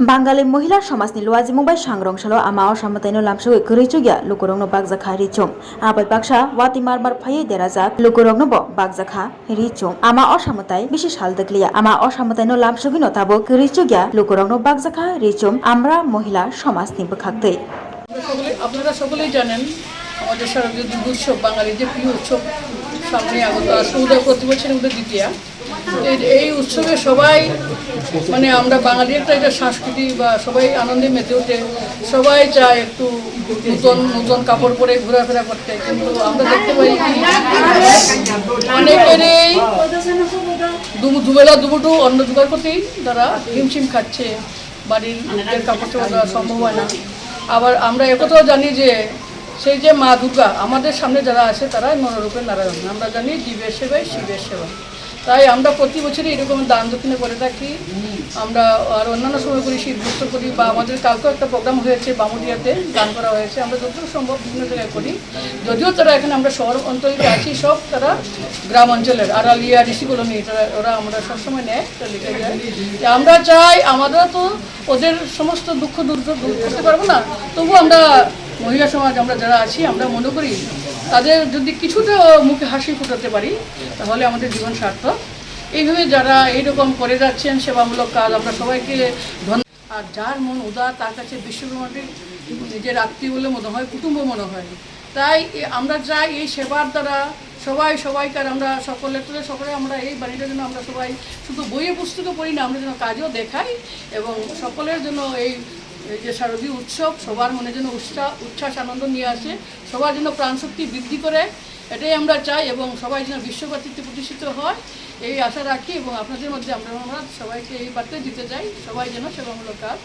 Bangali Mohila Samasni Luazi Mumbai Sangrong Salo Ama Osamataino Lamsoi Kurichugya Lukurongno Bagjakha Richum Abai Baksa Wati Marmar Phaye Derajak Lukurongno Bo Bagjakha Richum Ama Osamatai Bishi Saldakliya Ama Osamataino Lamsugino Tabo Kurichugya Lukurongno Bagjakha Richum Amra Mohila Samasni Bukhaktei আমরা সকলে আপনারা সকলেই জানেন আমাদের শারদীয় দুর্গোৎসব বাঙালির যে প্রিয় উৎসব সামনে আগত উদয় প্রতি বছরের মধ্যে দ্বিতীয়া এই- উৎসবে সবাই মানে আমরা বাঙালি একটা এটা সংস্কৃতি বা সবাই আনন্দে মেতে ওঠে। সবাই চায় একটু নতুন নতুন কাপড় পরে ঘোরাফেরা করতে। কিন্তু আমরা দেখতে পাই অনেকেরই দুবেলা দুপুটু অন্ন জোগাড় করতেই তারা হিমশিম খাচ্ছে। বাড়ির কাপড় চোপড় দেওয়া সম্ভব হয় না। আবার আমরা একথাও জানি যে, সেই যে মা দুর্গা, আমাদের সামনে যারা আছে তারাই মনোরূপের নারায়ণ। আমরা জানি জীবের সেবাই শিবের সেবা। তাই আমরা প্রতি বছরই এরকম দান দক্ষিণে করে থাকি। আমরা আর অন্যান্য সময় করি শীতবস্ত্র করি বা আমাদের কালকেও একটা প্রোগ্রাম হয়েছে বামুদিয়াতে, গান করা হয়েছে। আমরা যতটুকু সম্ভব বিভিন্ন জায়গায় করি। যদিও তারা এখানে আমরা শহর অঞ্চলে আছি, সব তারা গ্রাম অঞ্চলের, আড়ালিয়া ঋষি কলোনি তারা, ওরা আমরা সবসময় নেয় লিখে যায় আমরা চাই আমরা তো ওদের সমস্ত দুঃখ দূর করতে পারব না। তবু আমরা মহিলা সমাজ, আমরা যারা আছি, আমরা মনে করি তাদের যদি কিছুটা মুখে হাসি ফোটাতে পারি, তাহলে আমাদের জীবন সার্থক। এইভাবে যারা এইরকম করে যাচ্ছেন, সেবামূলক কাজ, আমরা সবাইকে আর যার মন উদার, তার কাছে বিশ্বব্রহ্মাণ্ডের নিজের আত্মীয় বলে মনে হয়, কুটুম্ব মনে হয়। তাই আমরা চাই এই সেবার দ্বারা সবাই সবাইকার আমরা সকলের তুলে সকলে আমরা এই বাড়িটার জন্য আমরা সবাই শুধু বইয়ে পুস্তক পড়ি না, আমরা যেন কাজও দেখাই এবং সকলের জন্য এই এই যে শারদীয় উৎসব, সবার মনে যেন উৎসাহ উচ্ছ্বাস, আনন্দ নিয়ে আসে, সবার জন্য প্রাণশক্তি বৃদ্ধি করে, এটাই আমরা চাই এবং সবাই যেন বিশ্বভারতীতে প্রতিষ্ঠিত হয়, এই আশা রাখি এবং আপনাদের মধ্যে আমরা আমরা সবাইকে এই বার্তায় দিতে চাই, সবাই যেন সেবামূলক কাজ